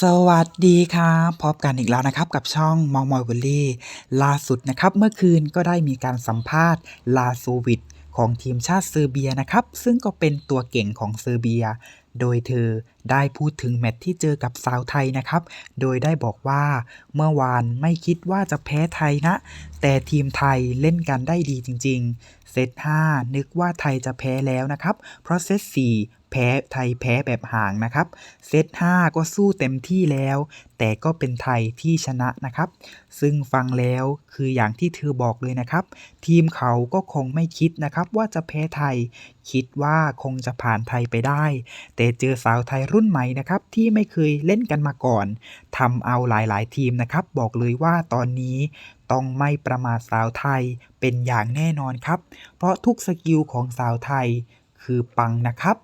สวัสดีครับพบกันอีกแล้วนะครับ กับช่องมองมอยบุลลี่ ล่าสุดนะครับ เมื่อคืนก็ได้มีการสัมภาษณ์ลาซูวิดของทีมชาติเซอร์เบียนะครับ ซึ่งก็เป็นตัวเก่งของเซอร์เบีย โดยเธอได้พูดถึงแมตช์ที่เจอกับสาวไทยนะครับ โดยได้บอกว่าเมื่อวานไม่คิดว่าจะแพ้ไทยนะ แต่ทีมไทยเล่นกันได้ดีจริง ๆ เซต 5 นึกว่าไทยจะแพ้แล้วนะครับ เพราะเซต 4แพ้ไทยแพ้แบบห่างนะครับ เซต 5 ก็สู้เต็มที่แล้ว แต่ก็เป็นไทยที่ชนะนะครับ ซึ่งฟังแล้วคืออย่างที่เธอบอกเลยนะครับ ทีมเขาก็คงไม่คิดนะครับว่าจะแพ้ไทยคิดว่าคงจะผ่านไทยไปได้ แต่เจอสาวไทยรุ่นใหม่นะครับที่ไม่เคยเล่นกันมาก่อนทำเอาหลายๆ ทีมนะครับ บอกเลยว่าตอนนี้ต้องไม่ประมาทสาวไทยเป็นอย่างแน่นอนครับ เพราะทุกสกิลของสาวไทยคือปังนะครับ